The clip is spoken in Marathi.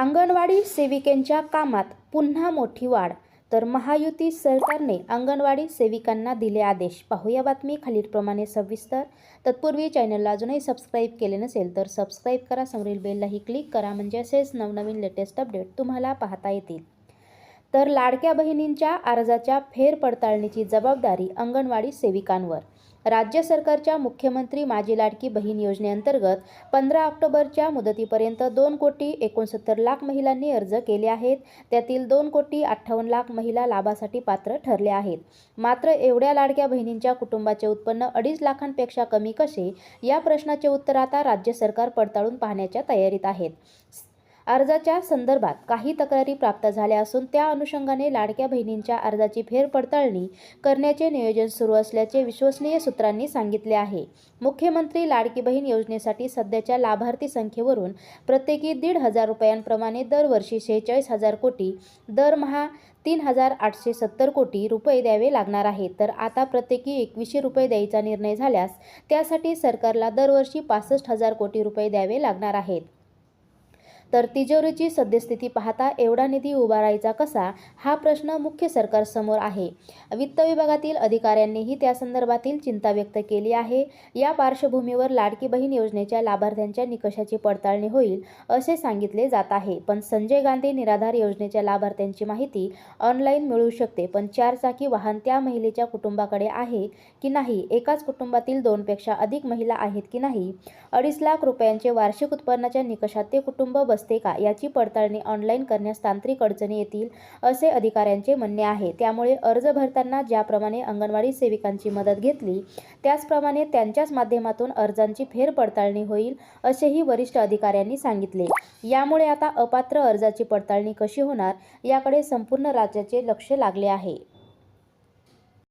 अंगणवाडी सेविकेंच्या कामात पुन्हा मोठी वाढ. तर महायुती सरकारने अंगणवाडी सेविकांना दिले आदेश. पाहूया बातमी खालीलप्रमाणे सविस्तर. तत्पूर्वी चॅनलला अजूनही सबस्क्राईब केले नसेल तर सबस्क्राईब करा समोरील बेललाही क्लिक करा म्हणजे असेच नवनवीन लेटेस्ट अपडेट तुम्हाला पाहता येतील. तर लाडक्या बहिणींच्या अर्जाच्या फेरपडताळणीची जबाबदारी अंगणवाडी सेविकांवर. राज्य सरकारच्या मुख्यमंत्री माझी लाडकी बहीण योजनेअंतर्गत पंधरा ऑक्टोबरच्या मुदतीपर्यंत दोन कोटी एकोणसत्तर लाख महिलांनी अर्ज केले आहेत. त्यातील दोन कोटी अठ्ठावन्न लाख महिला लाभासाठी पात्र ठरल्या आहेत. मात्र एवढ्या लाडक्या बहिणींच्या कुटुंबाचे उत्पन्न अडीच लाखांपेक्षा कमी कसे? या प्रश्नाचे उत्तर आता राज्य सरकार पडताळून पाहण्याच्या तयारीत आहेत. अर्जाच्या संदर्भात काही तक्रारी प्राप्त झाल्या असून त्या अनुषंगाने लाडक्या बहिणींच्या अर्जाची फेरपडताळणी करण्याचे नियोजन सुरू असल्याचे विश्वसनीय सूत्रांनी सांगितले आहे. मुख्यमंत्री लाडकी बहीण योजनेसाठी सध्याच्या लाभार्थी संख्येवरून प्रत्येकी दीड हजार रुपयांप्रमाणे दरवर्षी शेहेचाळीस हजार कोटी दरमहा तीन हजार आठशे सत्तर कोटी रुपये द्यावे लागणार आहे. तर आता प्रत्येकी एकवीसशे रुपये द्यायचा निर्णय झाल्यास त्यासाठी सरकारला दरवर्षी पासष्ट हजार कोटी रुपये द्यावे लागणार आहेत. तर तिजोरीची सद्यस्थिती पाहता एवढा निधी उभारायचा कसा हा प्रश्न मुख्य सरकारसमोर आहे. वित्त विभागातील अधिकाऱ्यांनीही त्या संदर्भातील चिंता व्यक्त केली आहे. या पार्श्वभूमीवर लाडकी बहीण योजनेच्या लाभार्थ्यांच्या निकषाची पडताळणी होईल असे सांगितले जात आहे. पण संजय गांधी निराधार योजनेच्या लाभार्थ्यांची माहिती ऑनलाईन मिळू शकते पण चारचाकी वाहन त्या महिलेच्या कुटुंबाकडे आहे की नाही एकाच कुटुंबातील दोनपेक्षा अधिक महिला आहेत की नाही? अडीच लाख रुपयांचे वार्षिक उत्पन्नाच्या निकषात ते कुटुंब बस असते का? याची पडताळणी ऑनलाईन करण्यास तांत्रिक अडचणी येतील असे अधिकाऱ्यांचे म्हणणे आहे. त्यामुळे अर्ज भरताना ज्याप्रमाणे अंगणवाडी सेविकांची मदत घेतली त्याचप्रमाणे त्यांच्याच माध्यमातून अर्जांची फेरपडताळणी होईल असेही वरिष्ठ अधिकाऱ्यांनी सांगितले. यामुळे आता अपात्र अर्जाची पडताळणी कशी होणार याकडे संपूर्ण राज्याचे लक्ष लागले आहे.